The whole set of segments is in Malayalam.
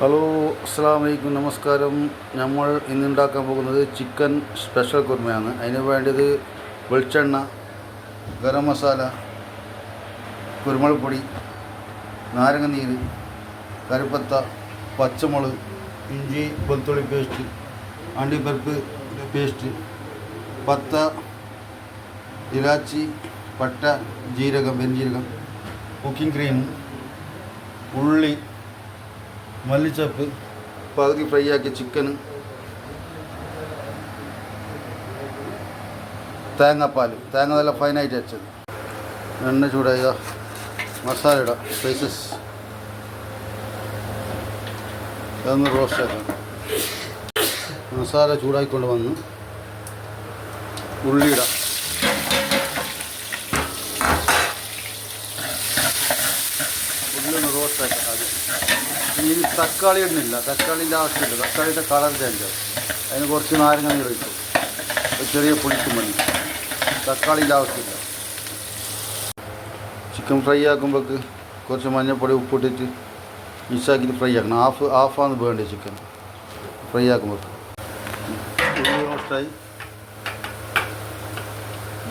ഹലോ അസ്സാം വലൈക്കും നമസ്കാരം. നമ്മൾ ഇന്ന് ഉണ്ടാക്കാൻ പോകുന്നത് ചിക്കൻ സ്പെഷ്യൽ കുർമയാണ് അതിന് വേണ്ടത് വെളിച്ചെണ്ണ ഗരം മസാല കുരുമുളക് പൊടി നാരങ്ങ നീര് കരുപ്പത്ത പച്ചമുളക് ഇഞ്ചി വെളുത്തുള്ളി പേസ്റ്റ് അണ്ടിപ്പരിപ്പ് പേസ്റ്റ് പത്ത ഇലാച്ചി പട്ട ജീരകം വെഞ്ചീരകം കുക്കിംഗ് ക്രീം ഉള്ളി മല്ലിച്ചപ്പ്. പകുതി ഫ്രൈ ആക്കിയ ചിക്കൻ തേങ്ങാപ്പാൽ തേങ്ങ നല്ല ഫൈനായിട്ട് അരച്ചത്. എണ്ണ ചൂടായ മസാല ഇട. സ്പൈസസ് അതൊന്ന് റോസ്റ്റ് ആക്കാം. മസാല ചൂടാക്കിക്കൊണ്ട് വന്ന് ഉള്ളി ഇടാം. ഉള്ളി ഒന്ന് റോസ്റ്റ് ആക്കാം ഇനി തക്കാളി ഇടുന്നില്ല തക്കാളിന്റെ ആവശ്യമില്ല. തക്കാളിയുടെ കളർ ചേഞ്ച് അതിന് കുറച്ച് നാരങ്ങ നീര് ഒഴിക്കും ഒരു ചെറിയ പുളിക്കും മതി. തക്കാളിന്റെ ആവശ്യമില്ല. ചിക്കൻ ഫ്രൈ ആക്കുമ്പോൾക്ക് കുറച്ച് മഞ്ഞൾപ്പൊടി ഉപ്പിട്ടിട്ട് മിക്സാക്കിയിട്ട് ഫ്രൈ ആക്കണം. ഹാഫ് ഹാഫാണ് വേണ്ടത് ചിക്കൻ. ഫ്രൈ ആക്കുമ്പോൾ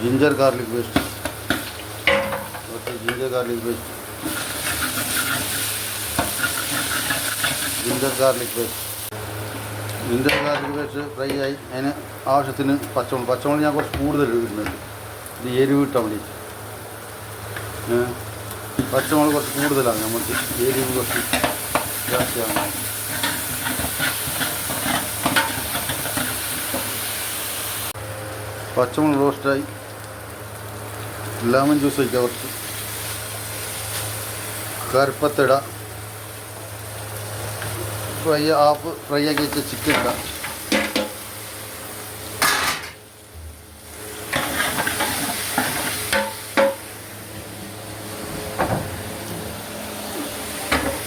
ജിഞ്ചർ ഗാർലിക് പേസ്റ്റ് കുറച്ച് ginger garlic paste ginger garlic paste. Ginger garlic paste fry ആയി. അതിന് ആവശ്യത്തിന് പച്ചമുളക്. പച്ചമുളക് ഞാൻ കുറച്ച് കൂടുതൽ ഇടുന്നുണ്ട്. ഇത് എരിവ് മതി പച്ചമുളക് കുറച്ച് കൂടുതലാണ് നമുക്ക് എരിവ് കുറച്ച് ജാസ്തിയാണ് പച്ചമുളക് റോസ്റ്റായി ലെമൺ ജ്യൂസ് ഒഴിക്കുക കുറച്ച്. കറുപ്പത്തിട. ഫ്രൈ ഹാഫ് ഫ്രൈ ആക്കി വെച്ച ചിക്കൻ ഇടാം.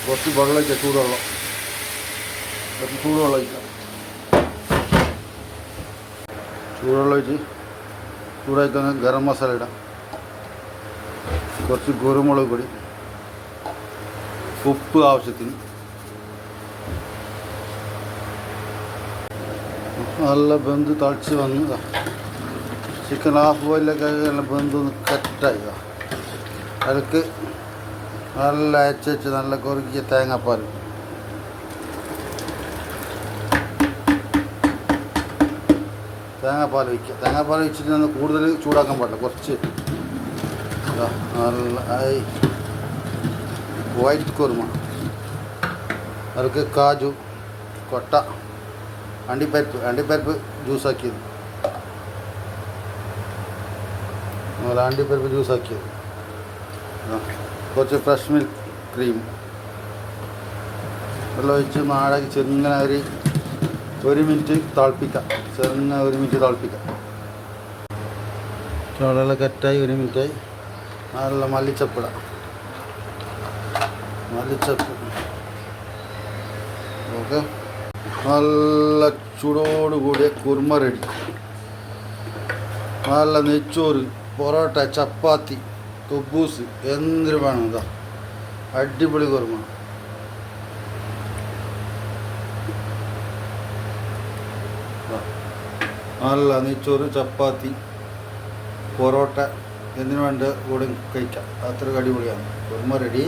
കുറച്ച് വെള്ളം ഒഴിക്കാം ചൂടുവെള്ളം. കുറച്ച് ചൂടുവെള്ളം ഒഴിക്കാം. ചൂടുവെള്ളം ഒഴിച്ച് ചൂടാക്കാൻ ഗരം മസാല ഇടാം. കുറച്ച് കുരുമുളക് പൊടി ഉപ്പ് ആവശ്യത്തിന്. നല്ല ബന്ധു തളിച്ച് വന്നതാ. ചിക്കൻ ഹാഫ് ബോയിലൊക്കെ നല്ല ബന്ധു കറ്റായി അതിലേക്ക് നല്ല അയച്ച് നല്ല കുറുക്കിയ തേങ്ങാപ്പാൽ തേങ്ങാപ്പാൽ വയ്ക്കുക തേങ്ങാപ്പാൽ വെച്ചിട്ട് നമ്മൾ കൂടുതൽ ചൂടാക്കാൻ പാടില്ല. കുറച്ച്. നല്ല വൈറ്റ് കുറുമ. അതിലേക്ക് കാജു കൊട്ട. അണ്ടിപ്പരിപ്പ് അണ്ടിപ്പരിപ്പ് ജ്യൂസാക്കിയത്. അതുപോലെ അണ്ടിപ്പരിപ്പ് ജ്യൂസാക്കിയത്. കുറച്ച് ഫ്രഷ് മിൽക്ക് ക്രീം. വെള്ളം ഒഴിച്ച് നാടാക്കി ചെറുങ്ങനെ ഒരു ഒരു മിനിറ്റ് തിളപ്പിക്കാം. ചെറുങ്ങനെ ഒരു മിനിറ്റ് തിളപ്പിക്കാം. ചോളെല്ലാം കറ്റായി ഒരു മിനിറ്റായി. നല്ല മല്ലിച്ചപ്പിട. മല്ലിച്ചപ്പ്. ഓക്കെ. നല്ല ചൂടോട് കൂടിയ കുർമ റെഡി. നല്ല നെച്ചോറ് പൊറോട്ട ചപ്പാത്തി തൊബൂസ് എന്തിനു വേണം ഇതാ. അടിപൊളി കുർമ ദാ. നല്ല നെച്ചോറ് ചപ്പാത്തി പൊറോട്ട എന്തിനു വേണ്ട കൂടെ കഴിക്കാം. അത്ര അടിപൊളിയാണ്. കുർമ റെഡി.